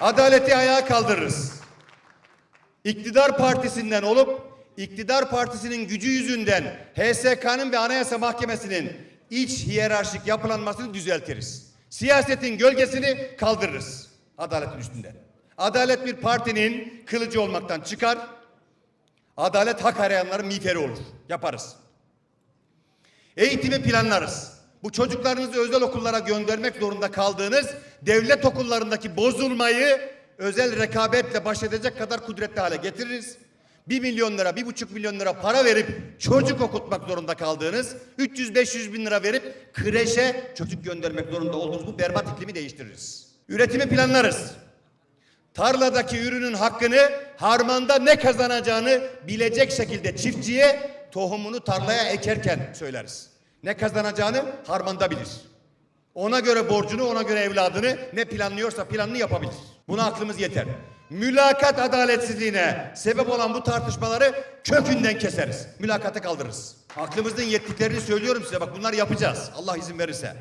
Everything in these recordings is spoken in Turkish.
Adaleti ayağa kaldırırız. İktidar partisinden olup iktidar partisinin gücü yüzünden HSK'nın ve Anayasa Mahkemesi'nin iç hiyerarşik yapılanmasını düzeltiriz. Siyasetin gölgesini kaldırırız adaletin üstünde. Adalet bir partinin kılıcı olmaktan çıkar. Adalet hak arayanların miğferi olur. Yaparız. Eğitimi planlarız. Bu çocuklarınızı özel okullara göndermek zorunda kaldığınız devlet okullarındaki bozulmayı özel rekabetle baş edecek kadar kudretli hale getiririz. 1 milyon lira, bir buçuk milyon lira para verip çocuk okutmak zorunda kaldığınız, 300-500 bin lira verip kreşe çocuk göndermek zorunda olduğunuz bu berbat iklimi değiştiririz. Üretimi planlarız. Tarladaki ürünün hakkını harmanda ne kazanacağını bilecek şekilde çiftçiye tohumunu tarlaya ekerken söyleriz. Ne kazanacağını harmanda bilir. Ona göre borcunu, ona göre evladını ne planlıyorsa planını yapabilir. Buna aklımız yeter. Mülakat adaletsizliğine sebep olan bu tartışmaları kökünden keseriz. Mülakatı kaldırırız. Aklımızın yettiklerini söylüyorum size. Bak bunları yapacağız. Allah izin verirse.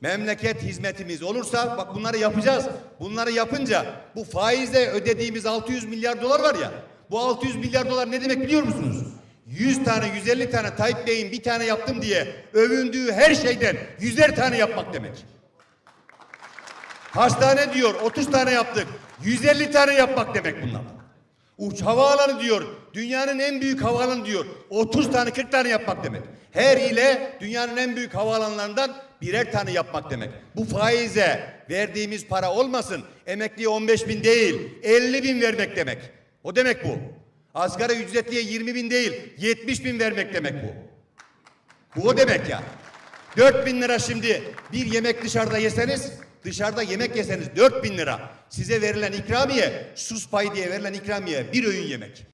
Memleket hizmetimiz olursa bak bunları yapacağız. Bunları yapınca bu faizle ödediğimiz 600 milyar dolar var ya. Bu 600 milyar dolar ne demek biliyor musunuz? 100 tane 150 tane Tayyip Bey'in bir tane yaptım diye övündüğü her şeyden yüzer tane yapmak demek. Hastane diyor 30 tane yaptık. 150 tane yapmak demek bunlar. Uç havaalanı diyor. Dünyanın en büyük havaalanı diyor. 30 tane 40 tane yapmak demek. Her ile dünyanın en büyük havaalanlarından birer tane yapmak demek. Bu faize verdiğimiz para olmasın. Emekliye 15 bin değil 50 bin vermek demek. O demek bu. Asgari ücretliye 20 bin değil 70 bin vermek demek bu. Bu o demek ya. 4 bin lira şimdi bir yemek dışarıda yeseniz, dışarıda yemek yeseniz 4 bin lira. Size verilen ikramiye, sus payı diye verilen ikramiye bir öğün yemek.